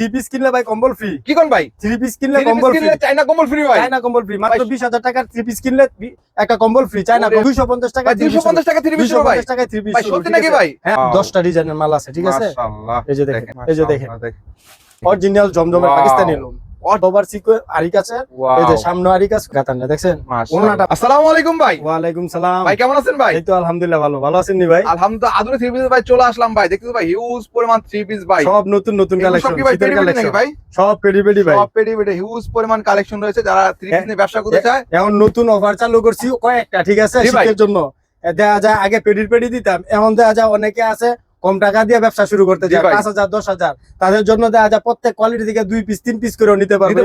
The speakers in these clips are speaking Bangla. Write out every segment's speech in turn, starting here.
থ্রি পিস কিনলে ভাই কম্বল ফ্রি কি কোন ভাই? থ্রি পিস কিনলে কম্বল ফ্রি চাইনা কম্বল ফ্রি ভাই। চায়না কম্বল ফ্রি মাত্র ভাই, বিশ হাজার টাকার থ্রি পিস কিনলে একটা কম্বল ফ্রি চাইনা টাকা ভাই 250 টাকা থ্রি পিস ভাই। পঞ্চাশ টাকায় থ্রি পিস ভাই সত্যি নাকি ভাই? হ্যাঁ Wow. দশটা ডিজাইনের মাল আছে ঠিক আছে? মাশাআল্লাহ। এই যে দেখেন এই যে দেখেন। অরিজিনাল জমজমের পাকিস্তানি লোন ওভার সিকো আরিক আছে। এই যে সামনে আরিক আছে গাতানটা দেখছেন? ওনাটা- আসসালামু আলাইকুম ভাই। ওয়ালাইকুম সালাম। ভাই কেমন আছেন ভাই? এই তো আলহামদুলিল্লাহ ভালো। ভালো আছেন নি ভাই? আলহামদুলিল্লাহ আদুরে থ্রি পিস ভাই চলে আসলাম ভাই। দেখতেছো ভাই হিউজ পরিমাণ থ্রি পিস ভাই। সব নতুন নতুন সব কালেকশন পেডি পেডি নাকি ভাই? সব পেডি পেডি ভাই। সব পেডি পেডি হিউজ পরিমাণ কালেকশন রয়েছে। যারা থ্রি পিস। নিয়ে ব্যবসা করতে চায়। এখন নতুন অফার চালু করছি কয়েকটা ঠিক আছে। শীতের জন্য। দেখা যায় আগে পেডির পেডি দিতাম এখন দেখা যায় অনেকে আছে কম টাকা দিয়ে ব্যবসা শুরু করতে ভাই। পাঁচ হাজার দশ হাজার। তাদের জন্য দেখা যায় প্রত্যেক কোয়ালিটি থেকে দুই পিস তিন পিস করে নিতে পারবে।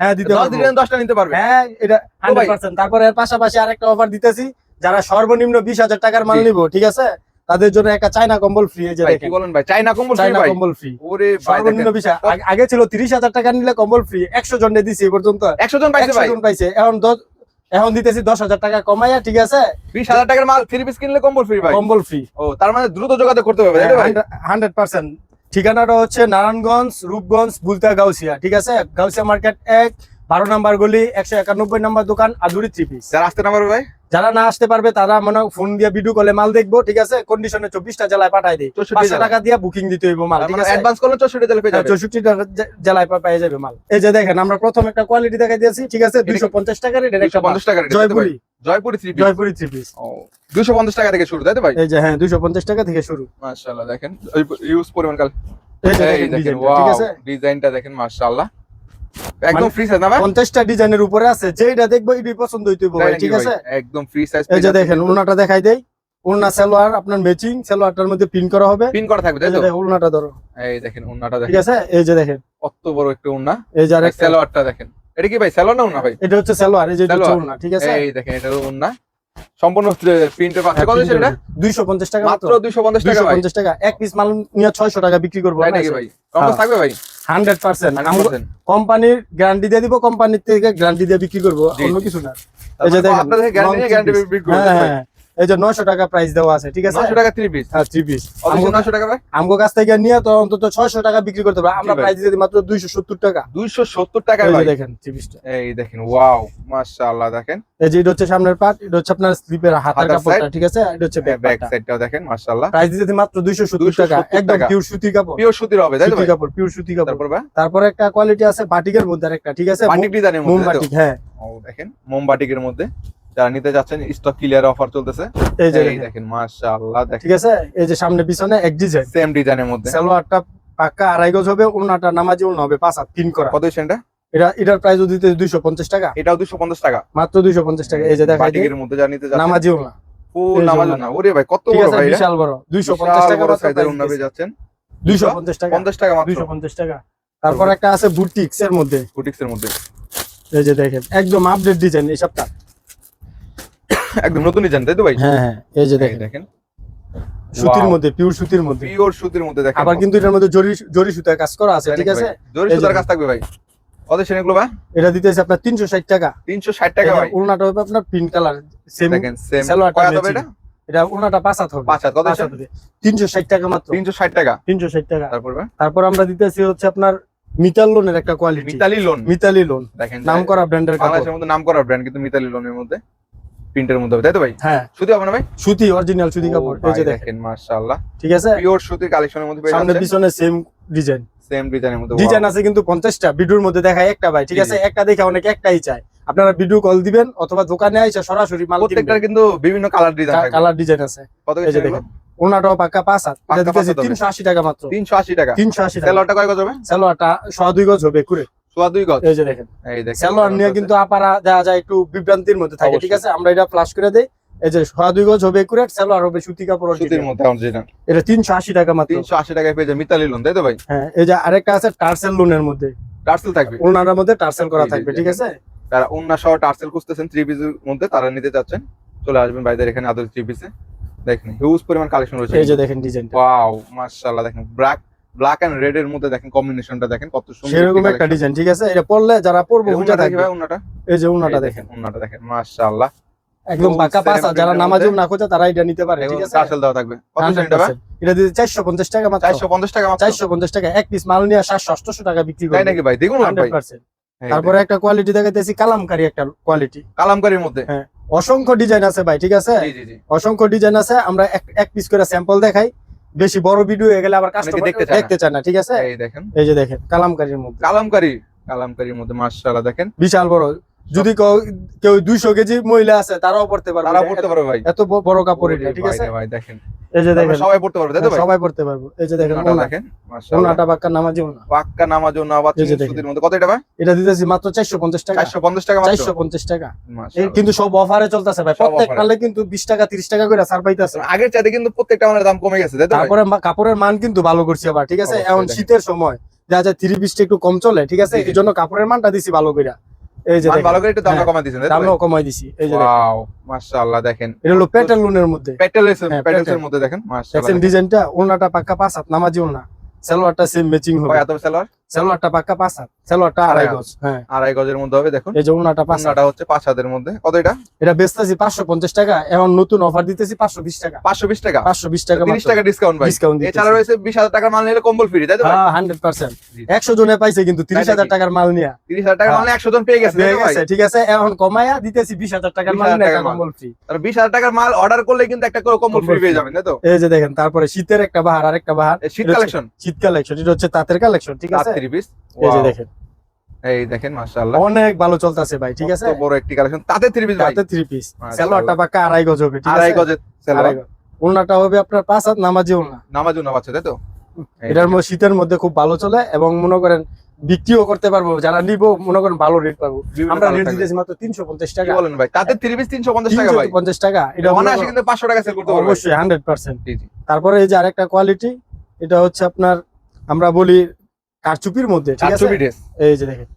হ্যাঁ দিতে দশটা নিতে পারবে। হ্যাঁ এটা হান্ড্রেড পার্সেন্ট তারপরে এর পাশাপাশি আরেকটা অফার দিতেছি যারা সর্বনিম্ন বিশ হাজার টাকার মাল। নিবো ঠিক আছে? তাদের জন্য একটা চায়না কম্বল ফ্রি এই যে কি বলেন ভাই? কম্বল চায়না কম্বল ফ্রি ওরে সর্বনিম্ন বিশ আগে- ছিল তিরিশ হাজার টাকা নিলে কম্বল ফ্রি একশো জনে দিছি এ পর্যন্ত। 100 জন পাইছে একশো ভাই? জন পাইছে। এখন এখন দিতেছি দশ হাজার টাকা কমাইয়া ঠিক আছে? 20000 টাকার মাল ফ্রি পিস কিনলে কম্বল ফ্রি ভাই। কম্বল ফ্রি ও তার মানে দ্রুত যোগাযোগ করতে হবে হান্ড্রেড পার্সেন্ট ঠিকানাটা হচ্ছে নারায়ণগঞ্জ রূপগঞ্জ বুলতা গাউসিয়া ঠিক আছে? গাউসিয়া মার্কেট এক বারো নাম্বার গলি একশো একানব্বই নাম্বার দোকান আদুরি থ্রি পিস যারা আসতে না পারবে ভাই? যারা না আসতে পারবে তারা মনে ফোন দিয়ে ভিডিও কলে মাল দেখব ঠিক আছে? কন্ডিশনে চব্বিশটা জেলায় পাঠাই দিই। 64 পাঁচশো টাকা দিয়ে বুকিং দিতে হইব মাল ঠিক মানে অ্যাডভান্স করলে 64 জেলা পেয়ে যাবে। চৌষট্টিটা জেলায় পেয়ে যাবে মাল। এই যে দেখেন আমরা প্রথম একটা কোয়ালিটি দেখাই দিয়েছি ঠিক আছে? দুইশো পঞ্চাশ টাকার এটা একটা 250 টাকা রেট তাই তো Jaipuri. Jaipuri three piece Jaipuri three piece ও 250 টাকা থেকে শুরু তাই তো ভাই? এই যে হ্যাঁ দুইশো পঞ্চাশ টাকা থেকে শুরু। মাশাআল্লাহ দেখেন ইউজ পরিমাণ কাল। ঠিক আছে? ডিজাইনটা দেখেন মাশাআল্লাহ। একদম মানে- ফ্রি সাইজ না ভাই? পঞ্চাশটা ডিজাইনের উপরে আছে যেটা দেখব এটাই পছন্দ হইতে ভাই ঠিক আছে? একদম ফ্রি সাইজ এই যে দেখেন উলনাটা দেখাই দেই। উলনা সালোয়ার আপনার ম্যাচিং সালোয়ারটার মধ্যে পিন করা হবে। পিন করা থাকবে তাই তো? দেখেন, ধরো। এই দেখেন উন্নাটা ঠিক আছে? এই যে দেখেন। কত বড় একটা উন্না এই যে আরেকটা। সালোয়ারটা দেখেন। এটা কি ভাই সালোয়ার না উন্না ভাই? এটা হচ্ছে সালোয়ার এই যে হচ্ছে। ঠিক আছে? এই দেখেন এটা সম্পূর্ণ প্রিন্টের পাচ্ছে। কত সেটা দুইশো পঞ্চাশ টাকা মাত্র মাত্র। 250 টাকা দুইশো ভাই পঞ্চাশ টাকা। এক পিস মাল নিয়ে ছয়শো টাকা বিক্রি করব তাই নাকি ভাই? কম্বো থাকবে ভাই? Hundred percent. 100% কোম্পানির গ্যারান্টি দিয়ে দিব কোম্পানির থেকে গ্যারান্টি দিয়ে বিক্রি করব। অন্য কিছু না। এই যে দেখেন, এই যে নয়শো টাকা প্রাইস দেওয়া আছে ঠিক আছে? 900 টাকা 3 পিস হ্যাঁ থ্রি পিস অবশ্যই 900 টাকা ভাই? আমগো কাছ থেকে নিয়ে তো অন্তত ছয়শো টাকা বিক্রি করতে পারব। আমরা। প্রাইস দিই মাত্র দুইশো সত্তর টাকা। 270 টাকা ভাই। দেখেন থ্রি পিসটা এই দেখেন ওয়াও মাশাআল্লাহ দেখেন। এই যে এটা হচ্ছে সামনের পার্ট এটা হচ্ছে আপনার স্লিপের হাতার কাপড়টা ঠিক আছে? এটা হচ্ছে ব্যাক ব্যাক সাইডটাও দেখেন মাশাআল্লাহ। প্রাইস দিই মাত্র দুইশো সত্তর টাকা। একদম। পিওর সুতি কাপড়। পিওর সুতির হবে তাই তো সুতি ভাই? কাপড় পিওর সুতি কাপড়। তারপর তারপরে একটা কোয়ালিটি আছে বাটিকের মধ্যে আরেকটা ঠিক আছে? বাটিক ডিজাইনের মধ্যে তাই বাটিক হ্যাঁ। ও দেখেন মোমবাটিকের মধ্যে। যারা নিতে যাচ্ছেন স্টক ক্লিয়ার অফার চলতেছে। এই যে দেখেন। দেখেন মাশাআল্লাহ দেখেন। ঠিক আছে? এই যে সামনে পিছনে এক ডিজাইন সেম ডিজাইনের মধ্যে। সালোয়ারটা পাক্কা আড়াই গজ হবে ওনাটা নামাজি ওনা হবে পাঁচ হাত পিন করা। কত সেন্টা এটা এটার প্রাইস দিতে দুইশো পঞ্চাশ টাকা। এটাও 250 টাকা। মাত্র দুইশো পঞ্চাশ টাকা। এই যে দেখা বাটিকের মধ্যে যারা নিতে যাচ্ছেন নামাজি ওনা ফুল নামাজ ওনা। না ওরে ভাই কত বড় ভাই বিশাল বড়। দুইশো পঞ্চাশ বিশাল টাকা বড় সাইজের উন্না পেয়ে যাচ্ছেন। দুইশো পঞ্চাশ টাকা। 50 টাকা মাত্র। দুইশো পঞ্চাশ টাকা। তারপর একটা আছে বুটিক্স এর মধ্যে। বুটিক্স এর মধ্যে। এই যে দেখেন একদম আপডেট ডিজাইন এই সবটা একদম নতুন ডিজাইন তাই তো ভাই? হ্যাঁ হ্যাঁ এই যে দেখেন। দেখেন। সুতির মধ্যে পিওর সুতির মধ্যে। পিওর সুতির মধ্যে দেখেন। আবার কিন্তু এটার মধ্যে জরি জরি সুতার কাজ করা আছে ঠিক আছে? জরি সুতার কাজ থাকবে ভাই। কত সেনেগুলো ভাই এটা দিতেছে আপনার তিনশো ষাট টাকা। 360 টাকা ভাই। উলনাটা হবে আপনার পিঙ্ক কালার সেম দেখেন সেম কয় হবে এটা? এটা উলনাটা পাঁচ হাত হবে। পাঁচ হাত, কত আছে? হবে। তিনশো ষাট টাকা মাত্র। 360 টাকা। তিনশো ষাট টাকা। তারপর ভাই তারপর আমরা দিতেছি হচ্ছে আপনার মিতাল লোনের একটা quality Mitali lawn. Mitali lawn. দেখেন নাম করা ব্র্যান্ডের কাপড়। বাংলাদেশের মধ্যে নাম করা ব্র্যান্ড কিন্তু মিতালি লোনের মধ্যে। প্রিন্টের মধ্যে হবে তাই তো ভাই? হ্যাঁ। সুতি হবে না ভাই? সুতি অরিজিনাল সুতি কাপড় এই যে দেখেন। মাশাআল্লাহ। ঠিক আছে? পিওর সুতি কালেকশনের মধ্যে পেয়ে সামনে পিছনে সেম ডিজাইন সেম ডিজাইনের মধ্যে ডিজাইন আছে কিন্তু পঞ্চাশটা ভিডিওর মধ্যে দেখায় একটা ভাই ঠিক আছে? একটা দেখে অনেকে একটাই চায়। আপনারা ভিডিও কল দিবেন অথবা দোকানে আইসা সরাসরি মাল প্রত্যেকটার কিন্তু বিভিন্ন কালার ডিজাইন থাকবে। কালার ডিজাইন আছে। কত এই যে দেখেন ওনাটাও পাক্কা পাঁচ হাত। তিনশো আশি টাকা মাত্র। 380 টাকা। তিনশো আশি টাকা। সেলরটা কয় গজ হবে? সালোয়ারটা সোয়া দুই গজ হবে কুড়ে। সোয়া দুই গজ? এই যে দেখেন। এই দেখেন। সালোয়ার নিয়ে কিন্তু আপারা দেখা যায় একটু বিভ্রান্তির মধ্যে থাকে ঠিক আছে? আমরা এটা ফ্লাশ করে দেই। এই যে সোয়া দুই গজ হবে একুরেট সালোয়ার হবে সুতি কাপড় সুতির মধ্যে অরিজিনাল এটা তিনশো আশি টাকা মাত্র। 380 টাকায় পেয়ে যায় মিতালি লোন তাই তো ভাই? হ্যাঁ এই যে আরেকটা আছে টার্সেল লোনের মধ্যে। টার্সেল থাকবে? ওনার মধ্যে টার্সেল করা থাকবে ঠিক আছে? সহ টার্সেল খুঁজতেছেন থ্রি পিসের মধ্যে তারা নিতে চাচ্ছেন। চলে আসবেন ভাইদের এখানে আদর থ্রি পিসে দেখেন হিউজ পরিমাণ কালেকশন রয়েছে। এই যে দেখেন ডিজাইনটা ওয়াও মাশাআল্লাহ দেখেন ব্ল্যাক ব্ল্যাক এন্ড রেড এর মধ্যে দেখেন কম্বিনেশনটা দেখেন কত সুন্দর সেরকম একটা ডিজাইন ঠিক আছে? এটা পড়লে যারা উন্নাটা থাকবে। ভাই উন্নাটা? এই যে এই দেখেন। উন্নাটা দেখেন মাশাআল্লাহ। একদম পাকা seven যারা নামাজও না খোঁজে তারা এটা নিতে পারে ঠিক আছে? টার্সেল দেওয়া থাকবে। কত সেন্ট এটা ভাই? এটা দিতে চারশো পঞ্চাশ টাকা মাত্র। চারশো পঞ্চাশ টাকা মাত্র। চারশো পঞ্চাশ টাকা এক পিস মাল নিয়ে সাতশো অষ্টশো টাকা বিক্রি তাই করে নাকি ভাই? দেখুন না ভাই। তারপরে একটা কোয়ালিটি দেখাইতেছি কালামকারি একটা কোয়ালিটি কালামকারীর মধ্যে। হ্যাঁ। অসংখ্য ডিজাইন আছে ভাই ঠিক আছে? জি জি জি। অসংখ্য ডিজাইন আছে আমরা এক এক পিস করে স্যাম্পল দেখাই। বেশি বড় ভিডিও হয়ে গেলে আবার কাস্টমার দেখতে চায়। দেখতে চায় না ঠিক আছে? এই দেখেন। এই যে দেখেন কালামকারীর মধ্যে। কালামকারী কালামকারীর মধ্যে মাশাআল্লাহ দেখেন। বিশাল বড়। যদি কেউ- কেউ দুইশো কেজি মহিলা আছে তারাও পড়তে পারবে। তারাও পড়তে পারবে ভাই। এত বড় কাপড় এটা ঠিক আছে? ভাই দেখেন। এই যে দেখেন। সবাই পড়তে পারবে তাই তো ভাই? সবাই পড়তে পারব। এই যে দেখেন ওনা দেখেন মাশাআল্লাহ। ওনাটা বাক্কা নামাজি ওনা পাক্কা নামাজও না বা এই যে মধ্যে। কত এটা ভাই? এটা দিতেছি মাত্র চারশো পঞ্চাশ টাকা। 450 টাকা মাত্র? চারশো পঞ্চাশ টাকা। কিন্তু সব অফারে চলতেছে ভাই। প্রত্যেক মালে কিন্তু বিশ টাকা তিরিশ টাকা করে ছাড় পাইতেছে। আগের চাইতে কিন্তু প্রত্যেকটা দাম কমে গেছে তাই তো তারপরে কাপড়ের মান কিন্তু ভালো করছি আবার ঠিক আছে? এখন শীতের সময় দেখা যায় থ্রি পিসটা একটু কম চলে ঠিক আছে। এই জন্য কাপড়ের মানটা দিছি ভালো করে এই যে দেখেন, ভালো করে একটু দামটা হ্যাঁ, কমাই দিয়েছেন কমাই দিছি এই যে দেখেন। ওয়াও মাশাআল্লাহ দেখেন। এটা হলো লুনের মধ্যে। হ্যাঁ, মধ্যে দেখেন মাশাআল্লাহ। ডিজাইনটা ওনাটা পাক্কা পাঁচ হাত নামাজি ওনা সালোয়ারটা সেম ম্যাচিং হবে। এত সালোয়ারটা পাক্কা পাঁচ হাত সালোয়ারটা আড়াই গজ হ্যাঁ। আড়াই গজের মধ্যে হবে দেখুন। এই যে ওনাটা পাঁচ হাত। হচ্ছে পাঁচ হাতের মধ্যে। কত এটা? এটা বেচতেছি পাঁচশো পঞ্চাশ টাকা এখন নতুন অফার দিতেছি পাঁচশো বিশ টাকা। পাঁচশো বিশ টাকা? পাঁচশো বিশ টাকা তিরিশ টাকা ডিসকাউন্ট ভাই। ডিসকাউন্ট এছাড়া রয়েছে বিশ হাজার টাকার মাল নিলে কম্বল ফ্রি তাই তো হ্যাঁ হান্ড্রেড পার্সেন্ট। একশো জনে পাইছে কিন্তু তিরিশ হাজার টাকার মাল নিয়ে। তিরিশ হাজার টাকার মাল একশো জন পেয়ে গেছে ঠিক আছে এখন কমায়া দিতেছি বিশ হাজার টাকার মাল একটা। কম্বল ফ্রি তাহলে বিশ হাজার টাকার মাল অর্ডার করলে কিন্তু একটা করে কম্বল ফ্রি পেয়ে যাবেন তাই তো? এই যে দেখেন তারপরে শীতের একটা বাহার আরেকটা বাহার। শীত কালেকশন শীত কালেকশন এটা হচ্ছে তাঁতের কালেকশন ঠিক আছে? থ্রি পিস এই যে দেখেন। এই দেখেন মাশাআল্লাহ। অনেক ভালো চলতেছে ভাই ঠিক আছে? বড় একটি কালেকশন তাতে থ্রি পিস তাতে থ্রি পিস সালোয়ারটা পাক্কা আড়াই গজ হবে ঠিক আড়াই গজের সেলোয়ার। আড়াই হবে আপনার পাঁচ হাত নামাজি ওনা নামাজও না পাচ্ছে তাই তো? এটার মধ্যে শীতের মধ্যে খুব ভালো চলে এবং মনে করেন বিক্রিও করতে পারব যারা নিবো মনে করেন ভালো রেট পাবো। আমরা রেট দিতেছি মাত্র তিনশো পঞ্চাশ টাকা। বলেন ভাই? তাতে থ্রি পিস তিনশো পঞ্চাশ টাকা ভাই। পঞ্চাশ টাকা এটা অনায়াসে কিন্তু পাঁচশো টাকা সেল করতে পারবে অবশ্যই হান্ড্রেড পার্সেন্ট তারপরে এই যে আরেকটা কোয়ালিটি এটা হচ্ছে আপনার আমরা বলি কারচুপির মধ্যে ঠিক আছে? কারচুপি ড্রেস এই যে দেখেন।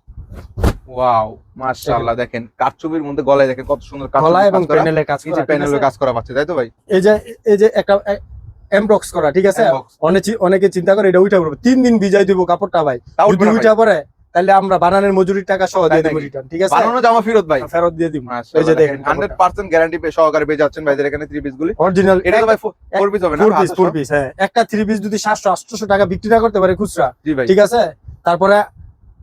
ওয়াও মাশাআল্লাহ দেখেন। কারচুপির মধ্যে গলায় দেখেন কত সুন্দর গলা কারচুপি এবং প্যানেলে কাজ করা প্যানেলে কাজ করা পাচ্ছে তাই তো ভাই? এই যে এই যে একটা এমবক্স করা ঠিক আছে? অনেকে অনেকে চিন্তা করে এটা উঠা পড়বে। তিন দিন ভিজাই দিব কাপড়টা ভাই। উঠা পরে তাহলে আমরা বানানোর মজুরির টাকা সহ দিয়ে দেবো রিটার্ন ঠিক আছে? বানানো জামা ফেরত ভাই। ফেরত দিয়ে দিব। এই যে দেখেন হান্ড্রেড পার্সেন্ট গ্যারান্টি পেয়ে সহকারে পেয়ে যাচ্ছেন ভাইদের এখানে থ্রি পিস গুলি। অরিজিনাল এটা তো ভাই ফোর পিস হবে না? ফোর পিস হাতের ফোর সব? পিস হ্যাঁ। একটা থ্রি পিস যদি সাতশো আটশো টাকা বিক্রি না করতে পারে খুচরা জি ভাই। ঠিক আছে? তারপরে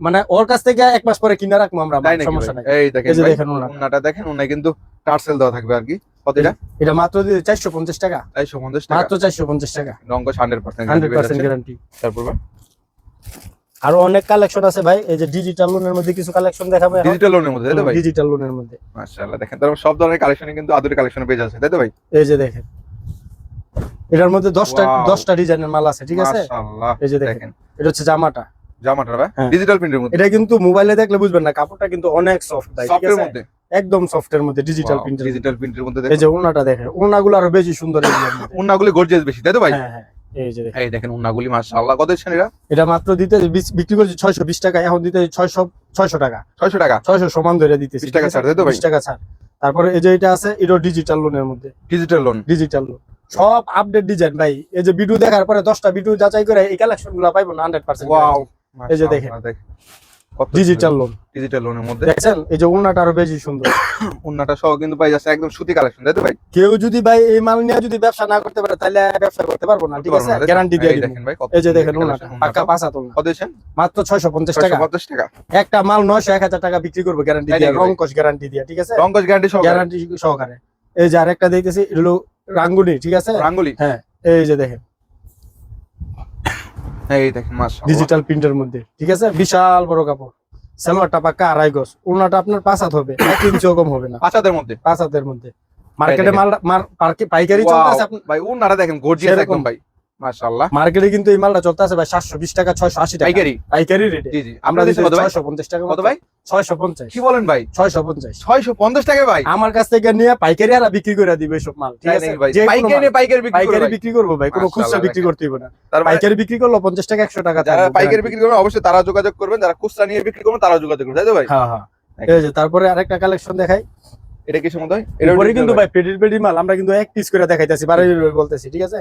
মানে ওর কাছ থেকে এক মাস পরে কিনা রাখব আমরা সমস্যা নাই। এই দেখেন এই দেখেন ওনাটা। দেখেন ওনায় কিন্তু টার্সেল দেওয়া থাকবে আর কি। কত এটা? এটা মাত্র চারশো পঞ্চাশ টাকা। চারশো পঞ্চাশ টাকা। মাত্র চারশো পঞ্চাশ টাকা। হান্ড্রেড পার্সেন্ট গ্যারান্টি তারপর ভাই? আরও অনেক কালেকশন আছে ভাই এই যে ডিজিটাল লোনের মধ্যে কিছু কালেকশন দেখাবে ডিজিটাল লোনের মধ্যে তাই তো ভাই? ডিজিটাল লোনের মধ্যে। মাশাআল্লাহ দেখেন তারপর সব ধরনের কালেকশনে কিন্তু আদুরি কালেকশনে পেয়ে যাচ্ছে তাই তো ভাই? এই যে দেখেন এটার মধ্যে দশটা Wow. দশটা ডিজাইনের মাল আছে ঠিক আছে? মাশাআল্লাহ এই যে দেখেন এটা হচ্ছে জামাটা। জামাটা ভাই? হ্যাঁ। ডিজিটাল প্রিন্টের মধ্যে? এটা কিন্তু মোবাইলে দেখলে বুঝবেন না কাপড়টা কিন্তু অনেক সফট ভাই ঠিক সফটের আছে? মধ্যে? একদম সফটের মধ্যে ডিজিটাল প্রিন্টের ডিজিটাল প্রিন্টের মধ্যে। এই যে ওনাটা দেখেন ওনাগুলো আরও বেশি সুন্দর। উন্নাগুলি গর্জিয়াস বেশি তাই তো ভাই? হ্যাঁ হ্যাঁ। এই দেখেন। এই দেখেন উন্নাগুলি মাশাআল্লাহ। কত দিচ্ছেন এটা এটা মাত্র দিতে বিক্রি করছি টাকা। এখন দিতে টাকা। 600 টাকা? ছয়শো সমান ধরে দিতেছি 20 টাকা ছাড়, তো ভাই? টাকা ছাড়। তারপরে এই যে এটা আছে এটা ডিজিটাল লোনের মধ্যে। ডিজিটাল লোন ডিজিটাল লোন সব আপডেট ডিজাইন ভাই। এই যে ভিডিও দেখার পরে দশটা ভিডিও যাচাই করে এই কালেকশনগুলো পাইবো না হান্ড্রেড পার্সেন্ট ওয়াও এই যে দেখেন। ডিজিটাল লোন ডিজিটাল লোনের মধ্যে? দেখছেন এই যে উন্নাটা আরও বেশি সুন্দর। উন্নাটা সহ কিন্তু পাই যাচ্ছে একদম সুতি কালেকশন তাই তো ভাই? কেউ যদি ভাই এই মাল নিয়ে যদি ব্যবসা না করতে পারে তাহলে ব্যবসা করতে পারব না ঠিক আছে? গ্যারান্টি দিয়ে দেখেন ভাই এই যে দেখেন collection, পাঁচা তোলা কত মাত্র ছয়শো পঞ্চাশ টাকা। 650 টাকা? একটা মাল নয়শো এক হাজার টাকা বিক্রি করব গ্যারান্টি দিয়ে রংকশ গ্যারান্টি দিয়ে ঠিক আছে? রঙ্গস গ্যারান্টি গ্যারান্টি সহকারে। এই যে আরেকটা দেখতেছি হলো রাঙ্গুনি ঠিক আছে? রাঙ্গুলি? হ্যাঁ এই যে দেখেন। এই দেখেন মাশাআল্লাহ। ডিজিটাল প্রিন্টের মধ্যে ঠিক আছে? বিশাল বড় কাপড়। সালোয়ারটা পাক্কা আড়াই গজ। ওনাটা আপনার পাঁচ হাত হবে এক ইঞ্চিও কম হবে না। পাঁচাদের মধ্যে? পাঁচ হাতের মধ্যে। মার্কেটে। মাল পাইকারি চলতেছে ভাই উন্নাটা দেখেন গর্জিয়াস। একদম ভাই। মাশাআল্লাহ। মার্কেটে কিন্তু এই মালটা চলতেছে ভাই সাতশো বিশ টাকা ছয়শো আশি টাকা। পাইকারি? পাইকারি রেটে জি জি। আমরা আমরা দিচ্ছি দিচ্ছি কত ভাই? ছয়শো পঞ্চাশ টাকা কত ভাই? ছয়শো পঞ্চাশ। কি বলেন ভাই? ছয়শো পঞ্চাশ। 650 টাকা ভাই? আমার কাছ থেকে নিয়ে পাইকারি আর বিক্রি করে দিবে সব মাল ঠিক আছে? ভাই? পাইকারি নিয়ে পাইকারি বিক্রি পাইকারি বিক্রি করব ভাই কোনো খুচরা বিক্রি করতে হবে না। মানে পাইকারি বিক্রি করল পঞ্চাশ টাকা একশো টাকা যারা পাইকারি বিক্রি করবেন অবশ্যই তারা যোগাযোগ করবেন যারা খুচরা নিয়ে বিক্রি করবেন তারা যোগাযোগ করবেন তাই তো ভাই? হ্যাঁ হ্যাঁ। এই যে তারপরে আরেকটা কালেকশন দেখাই। এটা কি এরপরে কিন্তু ভাই। পেডির পেডি মাল আমরা কিন্তু এক পিস করে দেখাইতেছি বারে বলতেছি ঠিক আছে?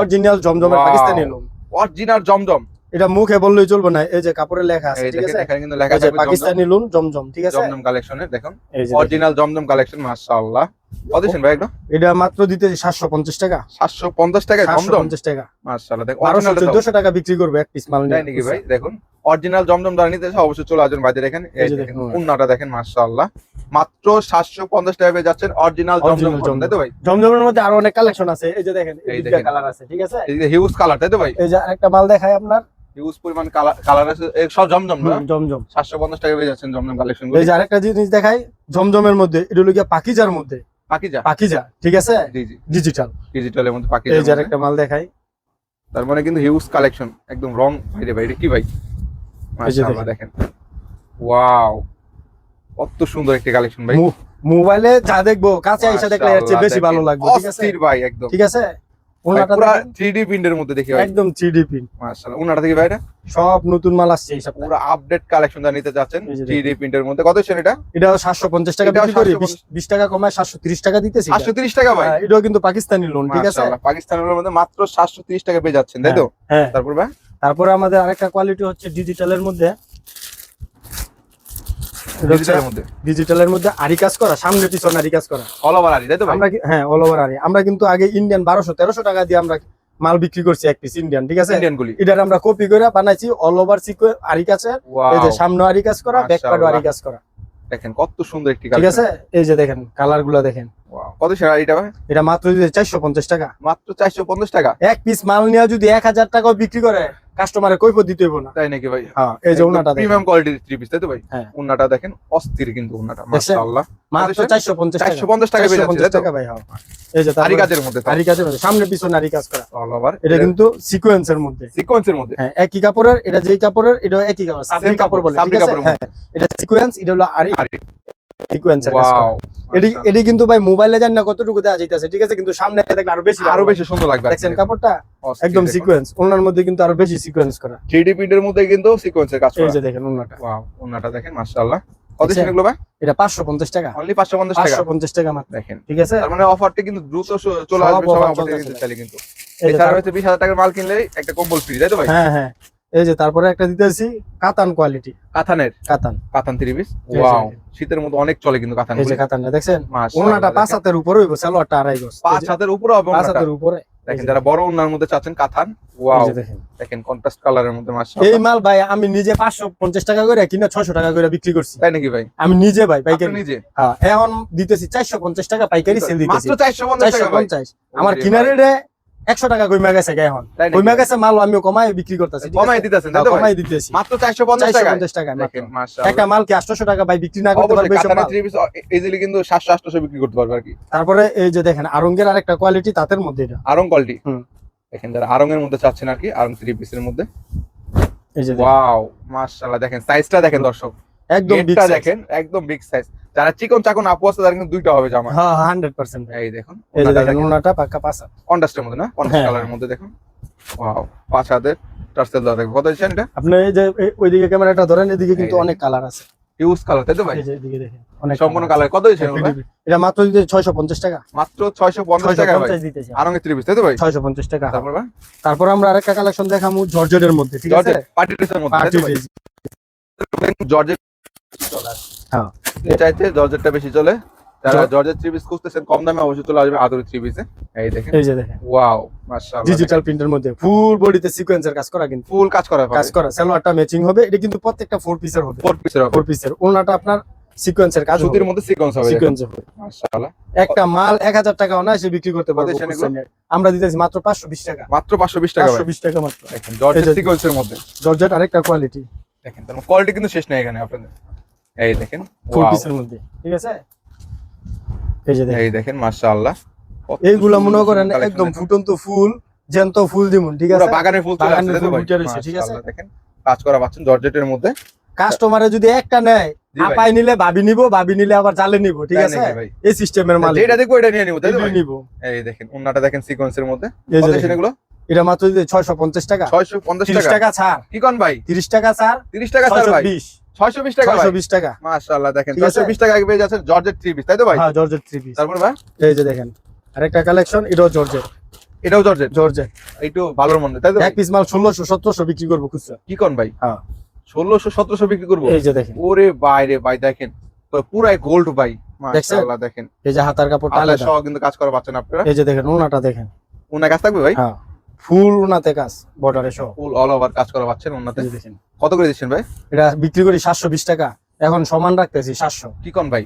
অরিজিনাল জমজমের পাকিস্তানি লোন অরিজিনাল জমজম। এটা মুখে বললেই চলবে না এই যে কাপড়ে লেখা আছে ঠিক আছে? এখানে কিন্তু লেখা জমজম। পাকিস্তানি লুন জমজম ঠিক আছে? জমজম কালেকশনের দেখুন। অরিজিনাল জমজম কালেকশন মাশাআল্লাহ। কত ভাই একদম এটা মাত্র দিতে সাতশো পঞ্চাশ টাকা। 750 টাকা জমজম? পঞ্চাশ টাকা। মাশাআল্লাহ দেখুন বারোশো অরিজিনাল চোদ্দশো টাকা বিক্রি করবে এক পিস মাল নিয়ে। নাকি ভাই দেখুন। অরিজিনাল জমজম দ্বারা নিতে অবশ্যই চলে আসবেন ভাইদের এখানে। উন্নাটা দেখেন মাশাআল্লাহ। মাত্র 750 টাকা পেয়ে যাচ্ছেন অরিজিনাল জমজম তাই তো ভাই? জমজমের মধ্যে আরও অনেক কালেকশন আছে। এই যে দেখেন এই দেখেন। কালার আছে ঠিক আছে? এই যে হিউজ কালার তাই তো ভাই? এই যে আরেকটা মাল দেখায় আপনার। হিউজ পরিমাণ কালার আছে সব জমজম না? হুম, জমজম। 750 টাকা পেয়ে যাচ্ছেন জমজম কালেকশন এই যে আরেকটা জিনিস দেখাই জমজমের মধ্যে এটা হলো গিয়ে পাকিজার মধ্যে। পাকিজা? পাকিজা ঠিক আছে? জি জি। ডিজিটাল ডিজিটালের মধ্যে পাকিজা এই যে আরেকটা মাল দেখাই। তার মানে কিন্তু হিউজ কালেকশন একদম রং ভাই কি ভাই? এই যে মাশাআল্লাহ দেখেন। ওয়াও কত সুন্দর একটি কালেকশন ভাই। মোবাইলে যা দেখব কাছে এসে দেখলে এর চেয়ে বেশি ভালো লাগবে ঠিক আছে? ভাই একদম। ঠিক আছে? ওনাটা পুরো 3D প্রিন্টের মধ্যে দেখি ভাই। একদম থ্রি পিন মাশাআল্লাহ ওনাটা দেখি ভাই এটা? সব নতুন মাল আসছে পুরো আপডেট কালেকশন যা নিতে যাচ্ছেন এই যে 3D প্রিন্টের মধ্যে। কত ছিল এটা? পঞ্চাশ টাকা বিক্রি করি। 750 বিশ টাকা কমায় সাতশো তিরিশ টাকা দিতেছি এটা। 730 টাকা ভাই। হ্যাঁ, এটাও কিন্তু পাকিস্তানি লোন ঠিক আছে? পাকিস্তানের মধ্যে মাত্র 730 টাকা পেয়ে যাচ্ছেন তাই তো? হ্যাঁ। তারপর ভাই? তারপরে আমাদের আরেকটা কোয়ালিটি হচ্ছে ডিজিটালের মধ্যে। ডিজিটালের মধ্যে? আরি কাজ করা সামনে পিছনে আরি কাজ করা। অল ওভার আরি তাই তো আমরা হ্যাঁ অল ওভার আরি আমরা কিন্তু আগে ইন্ডিয়ান বারোশো তেরোশো টাকা দিয়ে আমরা মাল বিক্রি করছি এক পিস ইন্ডিয়ান ঠিক আছে? ইন্ডিয়ান গুলি। এটার আমরা কপি করে বানাইছি অল ওভার সিকো আরি কাজের এই যে সামনে আরি কাজ করা ব্যাক পার্ট আরি কাজ করা। দেখেন কত সুন্দর একটি ঠিক আছে? এই যে দেখেন কালারগুলা দেখেন। কত সেরা ভাই? এটা মাত্র দিতে চারশো পঞ্চাশ টাকা। মাত্র 450 টাকা? এক পিস মাল নিয়ে যদি এক হাজার টাকাও বিক্রি করে কাস্টমারে কৈফত দিতে হইব না। তাই নাকি ভাই? হ্যাঁ এই যে দেখেন। প্রিমিয়াম কোয়ালিটির থ্রি পিস তাই তো ভাই? হ্যাঁ। উন্নাটা দেখেন অস্থির কিন্তু দেখছেন? মাশাআল্লাহ। মাত্র চারশো পঞ্চাশ টাকা। 450 টাকা পেয়ে যাচ্ছে তাই তো? টাকা ভাই হ্যাঁ। এই যে তারপরে- কাজের মধ্যে আরি কাজের মধ্যে, সামনে পিছনে আরি কাজ করা। অল ওভার এটা কিন্তু সিকোয়েন্সের মধ্যে। সিকোয়েন্সের মধ্যে। হ্যাঁ একই কাপড়ের এটা যেই কাপড়ের এটা একই কাপড়। সাবরি কাপড় বলে ঠিক আছে? হ্যাঁ এটা সিকোয়েন্স এটা হলো আরি সিকোয়েন্সের ওয়াও এটি এটি কিন্তু ভাই মোবাইলে জান না কতটুকু দেওয়া যাইতেছে ঠিক আছে? কিন্তু সামনে দেখলে আরও বেশি আরও বেশি সুন্দর লাগবে দেখছেন কাপড়টা? একদম সিকোয়েন্স ওনার মধ্যে কিন্তু আরও বেশি সিকোয়েন্স করা। 3D প্রিন্টের মধ্যে কিন্তু সিকোয়েন্সের কাজ এই যে দেখেন ওনাটা। ওয়াও দেখেন মাশাআল্লাহ। কত সেগুলো ভাই? এটা পাঁচশো পঞ্চাশ টাকা। অনলি 550 টাকা। পাঁচশো পঞ্চাশ টাকা মাত্র। দেখেন। ঠিক আছে? তার মানে অফারটা কিন্তু দ্রুত চলে আসবে সবাই। কিন্তু চাইলে কিন্তু। এছাড়া হচ্ছে 20000 টাকার মাল কিনলে একটা কম্বল ফ্রি তাই তো ভাই? হ্যাঁ হ্যাঁ। এই যে তারপরে একটা দিতেছি কাতান কোয়ালিটি কাতানের? কাতান। কাতান থ্রি পিস ওয়াও শীতের মধ্যে অনেক চলে কিন্তু কাতান এই যে কাতানটা দেখছেন? ওনাটা পাঁচ হাতের উপরে হইব সালোয়ারটা আড়াই গজ। পাঁচ হাতের উপরে হবে পাঁচ হাতের উপরে। দেখেন যারা বড় ওনার মধ্যে চাচ্ছেন কাতান ওয়াও দেখেন। দেখেন কন্ট্রাস্ট কালারের মধ্যে মাশাআল্লাহ। এই মাল ভাই আমি নিজে পাঁচশো পঞ্চাশ টাকা করে কিনা ছয়শো টাকা করে বিক্রি করছি। তাই নাকি ভাই? আমি নিজে ভাই পাইকারি। নিজে? হ্যাঁ, এখন দিতেছি চারশো পঞ্চাশ টাকা পাইকারি সেল দিতেছি। মাত্র 450 টাকা ভাই। পঞ্চাশ। আমার ওরে কিনারে রে একশো টাকা কইমা গেছে এখন। কইমা গেছে মাল আমিও কমাই বিক্রি করতেছি কমাই তাই হ্যাঁ, কমাই দিতেছি। মাত্র চারশো পঞ্চাশ টাকা একটা মাল কি আটশো টাকা ভাই বিক্রি না করতে পারবে ইজিলি কিন্তু 700 800 বিক্রি করতে পারবে আর কি। তারপরে এই যে দেখেন আরঙ্গের আর একটা কোয়ালিটি তাদের মধ্যে এটা। আরং কোয়ালিটি দেখেন যারা আরঙ্গের মধ্যে চাচ্ছেন আর কি আরং থ্রি পিসের মধ্যে। এই যে ওয়াও মাশাআল্লাহ দেখেন সাইজটা দেখেন দর্শক। একদম বিগ গেটটা দেখেন একদম বিগ সাইজ যারা চিকন চাকন আপু আছে তারা কিন্তু দুইটা হবে জামা। হ্যাঁ হান্ড্রেড পার্সেন্ট এই দেখুন এই দেখেন ওনাটা পাঁচা কন্ট্রাস্টের মধ্যে না? কন্ট্রাস্ট হ্যাঁ। কালারের মধ্যে দেখুন। ওয়াও পাঁচ হাতের টার্সেল দেওয়া দেখো কত এটা? আপনি এই যে ওইদিকে ক্যামেরাটা ধরেন এদিকে কিন্তু অনেক কালার আছে। ইউজ কালার তাই তো ভাই? এদিকে দেখেন অনেক সম্পূর্ণ কালার কত এটা মাত্র দিতে টাকা। মাত্র ছয়শো পঞ্চাশ ছয়শো টাকা ভাই পিস তাই তো ভাই? টাকা। তারপর ভাই? তারপর আমরা আরেকটা কালেকশন দেখামু জর্জেটের মধ্যে ঠিক আছে? পার্টি ড্রেসের। জর্জেট হ্যাঁ। জর্জেটটা বেশি চলে। যারা জর্জেট থ্রি পিস খুঁজতেছেন কম দামে অবশ্যই চলে আসবে আদরি থ্রি পিসে এই দেখেন। এই যে দেখেন। ওয়াও মাশাআল্লাহ। ডিজিটাল প্রিন্টের মধ্যে ফুল বডিতে সিকোয়েন্সের কাজ করা কিন্তু। ফুল কাজ করা কাজ করা। সালোয়ারটা ম্যাচিং হবে। এটা কিন্তু প্রত্যেকটা ফোর পিসের হবে। ফোর পিসের ফোর পিসের ওনাটা আপনার সিকোয়েন্সের কাজ সুতির মধ্যে সিকোয়েন্স হবে। সিকোয়েন্স হবে। মাশাআল্লাহ। একটা মাল এক হাজার টাকা অনায়াসে বিক্রি করতে পারব? আমরা দিতেছি মাত্র পাঁচশো বিশ টাকা। মাত্র 520 টাকা পাঁচশো ভাই বিশ টাকা মাত্র। দেখেন জর্জেট এই সিকোয়েন্সের মধ্যে। জর্জেট আরেকটা কোয়ালিটি দেখেন তার কোয়ালিটি কিন্তু শেষ নেই এখানে আপনাদের। এই দেখেন ফুল পিসের মধ্যে ঠিক আছে? এই যে দেখেন। এই দেখেন মাশাআল্লাহ। এইগুলা মনে করেন একদম ফুটন্ত ফুল জ্যান্ত ফুল দিমুন ঠিক আছে? বাগানের ফুল চলে আসছে তাই তো ফুল ভাই ফুটে রয়েছে, ঠিক আছে? দেখেন কাজ করা পাচ্ছেন জর্জেটের মধ্যে। কাস্টমারে যদি একটা নেয় আপাই নিলে ভাবি নিব ভাবি নিলে আবার জালে নিব ঠিক আছে? এই সিস্টেমের মাল যেটা দেখব এটা নিয়ে নিবো তাই নিব। এই দেখেন উন্নাটা দেখেন সিকোয়েন্সের মধ্যে। এই যে কত এটা মাত্র যদি ছয়শো পঞ্চাশ টাকা। 650 তিরিশ টাকা। টাকা ছাড়। কি কোন ভাই? তিরিশ টাকা ছাড়। 30 টাকা স্যার ছয়শো ভাই বিশ। 620 টাকা টাকা। মাশাআল্লাহ দেখেন ঠিক আছে? 620 টাকা আগে পেয়ে যাচ্ছেন জর্জেট পিস তাই তো ভাই? হ্যাঁ জর্জেট পিস তারপর ভাই? এই যে দেখেন আরেকটা কালেকশন এটাও জর্জেট এটাও জর্জেট জর্জেট একটু ভালোর মধ্যে তাই তো এক পিস মাল বিক্রি করব খুচরা। কি কোন ভাই? হ্যাঁ। ষোলোশো সতেরোশো বিক্রি করব? এই যে দেখেন। ওরে ভাই রে ভাই দেখেন। পুরাই গোল্ড ভাই? মাশাআল্লাহ দেখেন। এই যে হাতার কাপড়টা আল্লাহ আলাদা। সহ কিন্তু কাজ করা পাচ্ছেন আপনারা? এই যে দেখেন ওনাটা দেখেন। ওনার কাজ থাকবে ভাই? হ্যাঁ। ফুল ওনাতে কাজ বর্ডারে সহ। ফুল অল ওভার কাজ করা পাচ্ছেন ওনাতে দেখেন কত করে দিচ্ছেন ভাই? এটা বিক্রি করি সাতশো বিশ টাকা। এখন সমান রাখতেছি সাতশো। কি ভাই?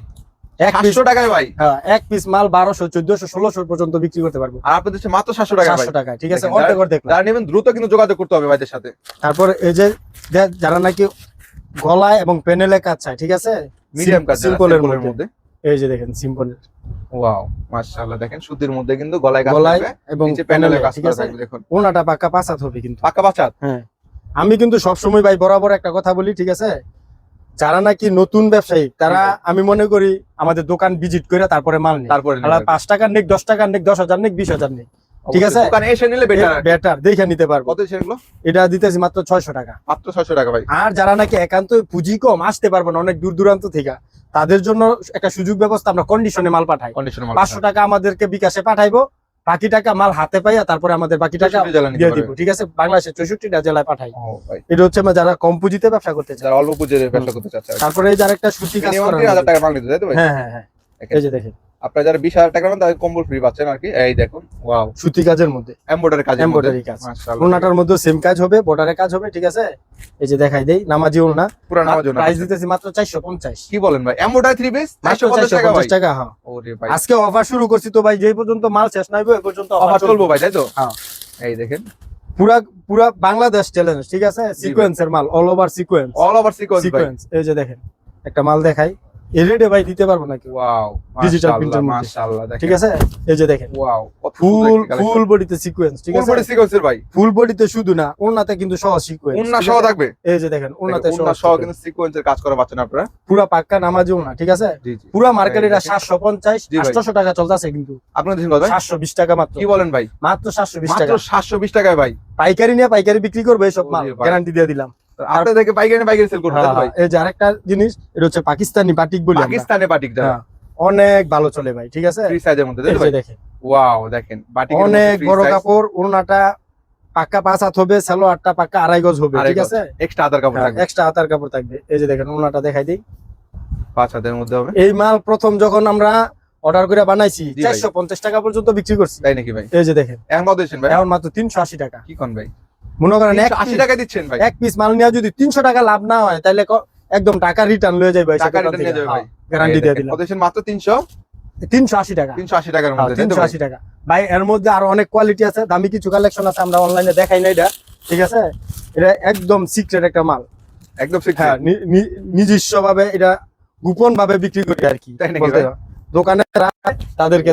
টাকায় ভাই? হ্যাঁ এক পিস মাল বারোশো চোদ্দশো ষোলোশো পর্যন্ত বিক্রি করতে পারব। আর আপনি দিচ্ছেন মাত্র সাতশো টাকা ভাই। সাতশো টাকা ঠিক আছে লাভ। যারা নেবেন দ্রুত কিন্তু যোগাযোগ করতে হবে ভাইদের সাথে। তারপর এই যে যারা নাকি গলায় এবং প্যানেলে কাজ চায় ঠিক আছে? মিডিয়াম কাজ সিম্পলের মধ্যে। এই যে দেখেন সিম্পলের ওয়াও মাশাআল্লাহ দেখেন সুতির মধ্যে কিন্তু গলায় কাজ গলায় এবং নিচে প্যানেলে কাজ করা থাকবে দেখুন। ওনাটা পাক্কা পাঁচাত হবে কিন্তু। পাকা বাচাত হ্যাঁ। আমি কিন্তু সবসময় ভাই বরাবর একটা কথা বলি ঠিক আছে? যারা নাকি নতুন ব্যবসায়ী তারা আমি মনে করি আমাদের দোকান ভিজিট করে তারপরে মাল নেই তারপরে পাঁচ টাকার নেক দশ টাকার নেক দশ হাজার নেক বিশ হাজার নেক ঠিক আছে? দোকানে এসে নিলে বেটার বেটার দেখে নিতে পারব। কত দিচ্ছেন এটা দিতেছি মাত্র ছয়শো টাকা। মাত্র ছয়শো টাকা ভাই। আর যারা নাকি একান্ত পুঁজি কম আসতে পারব না অনেক দূর দূরান্ত থেকে। তাদের জন্য একটা সুযোগ ব্যবস্থা আমরা কন্ডিশনে মাল পাঠাই। পাঁচশো টাকা আমাদেরকে বিকাশে পাঠাইবো বাকি টাকা মাল হাতে পাইয়া তারপরে আমাদের বাকি টাকা দিয়ে দিব ঠিক আছে? বাংলাদেশের চৌষট্টিটা জেলায় পাঠাই। এটা হচ্ছে আমরা যারা কম পুঁজিতে ব্যবসা করতে চায় অল্প পুঁজিতে ব্যবসা করতে চাচ্ছে। তারপরে এই যার একটা সুতি কাজ করে হ্যাঁ। হ্যাঁ হ্যাঁ এই যে দেখেন। আপনারা যারা বিশ হাজার টাকা নেবেন তাদের কম্বল ফ্রি পাচ্ছেন আর কি। এই দেখুন ওয়াও সুতি কাজের মধ্যে। এমব্রয়ডারি কাজ এমব্রয়ডারি কাজ। ওনাটার মধ্যে সেম কাজ হবে বর্ডারে কাজ হবে ঠিক আছে? এই যে দেখাই দেই নামাজি ওনা পুরো নামার জন্য প্রাইস দিতেছি মাত্র চারশো পঞ্চাশ। কি বলেন ভাই? এমব্রয়ডারি থ্রি পিস মাত্র চারশো পঞ্চাশ টাকা ভাই। টাকা হ্যাঁ। ওরে ভাই। আজকে অফার শুরু করছি তো ভাই যে পর্যন্ত মাল শেষ নাই এ পর্যন্ত অফার চলবো ভাই তাই তো? হ্যাঁ। এই দেখেন। পুরা পুরা বাংলাদেশ চ্যালেঞ্জ ঠিক আছে? সিকোয়েন্সের মাল all over sequence all over sequence sequence এই যে দেখেন একটা মাল দেখাই। এই রেটে ভাই দিতে পারব নাকি? ওয়াও এর মধ্যে। মাশাআল্লাহ ঠিক আছে? এই যে দেখেন। ওয়াও ফুল ফুল বডিতে সিকোয়েন্স ঠিক ফুল বডি সিকোয়েন্সের ভাই ফুল বডিতে শুধু না কিন্তু সহ সিকোয়েন্স উন্না সহ থাকবে। এই যে দেখেন উন্না সহ কিন্তু সিকোয়েন্সের কাজ করা পাচ্ছেন আপনারা। পুরা পাক্কা নামাজি ঠিক আছে? পুরা মার্কেট এটা দেখেন। সাতশো পঞ্চাশ জি ভাই। আটশো টাকা চলতেছে কিন্তু। আপনারা দিন কত ভাই? সাতশো বিশ টাকা মাত্র। কি বলেন ভাই? মাত্র সাতশো বিশ মাত্র টাকা। সাতশো বিশ টাকায় ভাই। পাইকারি নিয়ে পাইকারি বিক্রি করবে এইসব মাল গ্যারান্টি দিয়ে দিলাম। আপনাদেরকে পাইকারি না পাইকারি সেল করতে হ্যাঁ, ভাই হ্যাঁ, এই যে আরেকটা জিনিস এটা হচ্ছে পাকিস্তানি বাটিক বলি হ্যাঁ, অনেক ভালো চলে ভাই ঠিক আছে? ফ্রি সাইজের মধ্যে তাই এই তো যে ভাই? দেখেন। ওয়াও দেখেন বাটিক অনেক বড় কাপড় ওনাটা পাক্কা পাঁচ হাত হবে সালোয়ারটা পাক্কা আড়াই গজ হবে ঠিক আছে? এক্সট্রা আদার কাপড় থাকবে। এক্সট্রা কাপড় থাকবে। এই যে দেখেন দেখাই দিই। পাঁচ হাতের মধ্যে হবে। এই মাল প্রথম যখন আমরা অর্ডার করে বানাইছি চারশো পঞ্চাশ টাকা পর্যন্ত বিক্রি করছি। তাই নাকি ভাই? এই যে দেখেন। এখন মাত্র তিনশো আশি টাকা। কি কোন ভাই? মনে করেন এক আশি টাকা দিচ্ছেন ভাই। এক পিস মাল নিয়ে যদি তিনশো টাকা লাভ না হয় তাহলে একদম টাকা রিটার্ন লয়ে যাবে টাকা রিটার্ন নিয়ে যাবে ভাই। গ্যারান্টি দিয়ে দিলাম। মাত্র তিনশো তিনশো আশি টাকা। তিনশো আশি টাকার মধ্যে তাই তিনশো আশি টাকা। ভাই এর মধ্যে আরও অনেক কোয়ালিটি আছে দামি কিছু কালেকশন আছে আমরা অনলাইনে দেখাই না এটা ঠিক আছে? এটা একদম সিক্রেট একটা মাল। একদম হ্যাঁ নিজস্ব ভাবে এটা গোপন ভাবে বিক্রি করি আর কি? হয়। দোকানে তাদেরকে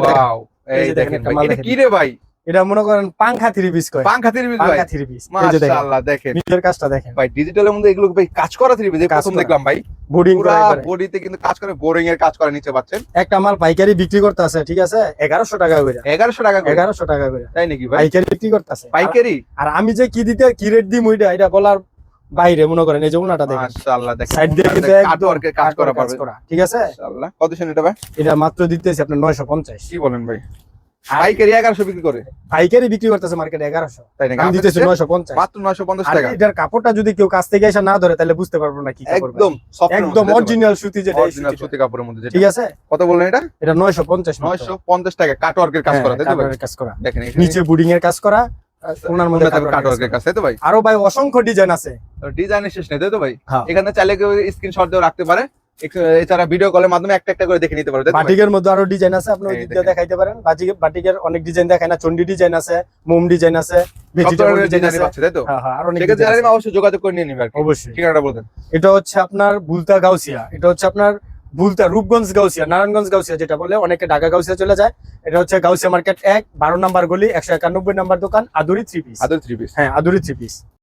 দেখেন। কি রে ভাই? এটা মনে করেন পাংখা থ্রি পিস কয়। পাঙ্খা থ্রি পিস পাংখা থ্রি পিস মাশাআল্লাহ দেখেন। নিজের কাজটা দেখেন। ভাই ডিজিটালের মধ্যে এগুলো ভাই কাজ করা থ্রি পিস প্রথম দেখলাম ভাই। বোর্ডিং পুরা বডিতে কিন্তু কাজ করে বোরিং এর কাজ করে নিচে পাচ্ছেন। একটা মাল পাইকারি বিক্রি করতে আছে ঠিক আছে? এগারোশো টাকা করে। এগারোশো টাকা করে। এগারোশো টাকা করে। তাই নাকি ভাই? পাইকারি বিক্রি করতেছে পাইকারি? আর আমি যে কি দিতে কি রেট দিই ওইটা এটা বলার বাইরে মনে করেন এই যে উনাটা দেখেন। মাশাআল্লাহ দেখেন সাইড দিয়ে কিন্তু একদম কাজ করা করা ঠিক আছে? মাশাআল্লাহ। কত শুন এটা ভাই? এটা মাত্র দিতেছি আপনার নয়শো পঞ্চাশ। কি বলেন ভাই? পাইকারি এগারোশো বিক্রি করে। পাইকারি বিক্রি করতেছে মার্কেটে এগারোশো। তাই নাকি? আমি দিতেছি দিচ্ছেন নয়শো পঞ্চাশ। মাত্র নয়শো পঞ্চাশ আর টাকা। এটার কাপড়টা যদি কেউ কাছ থেকে এসে না ধরে তাহলে বুঝতে পারব না কি কাপড় একদম একদম অরিজিনাল সুতি যেটা অরিজিনাল সুতি কাপড়ের মধ্যে যেটা। ঠিক আছে? কত বললেন এটা? এটা নয়শো পঞ্চাশ নয়শো পঞ্চাশ টাকা কাট ওয়ার্কের কাজ করা তাই তো ভাই? কাজ করা। দেখেন নিচে বুডিং এর কাজ করা ওনার মধ্যে কাট কাট ওয়ার্কের কাজ তাই তো ভাই? আরও ভাই অসংখ্য ডিজাইন আছে। ডিজাইনের শেষ নেই তাই তো ভাই? হ্যাঁ। এখানে চাইলে কেউ স্ক্রিনশট দিয়ে রাখতে পারে। এছাড়া ভিডিও কলের মাধ্যমে একটা একটা করে দেখে নিতে পারে তাই তো ভাই? বাটিকের মধ্যে আরও ডিজাইন আছে আপনি দেখেন। দেখাইতে পারেন। বাটিকের বাটিকের অনেক ডিজাইন দেখায় না চন্ডি ডিজাইন আছে মোম ডিজাইন আছে ভেজিটেবল ডিজাইন ডিজাইন আছে। তাই তো? হ্যাঁ হ্যাঁ আরও অনেক আছে। অবশ্যই যোগাযোগ করে নিয়ে নিবে আর কি। অবশ্যই। ঠিকানাটা বলতেন। এটা হচ্ছে আপনার বুলতা গাউসিয়া। এটা হচ্ছে আপনার বুলতা রূপগঞ্জ গাউসিয়া নারায়ণগঞ্জ গাউসিয়া যেটা বলে অনেকে ঢাকা গাউসিয়া চলে যায়। এটা হচ্ছে গাউসিয়া মার্কেট এক বারো নাম্বার গলি একশো একানব্বই নাম্বার দোকান আদুরি থ্রি পিস আদর থ্রি পিস হ্যাঁ আদুরি থ্রি পিস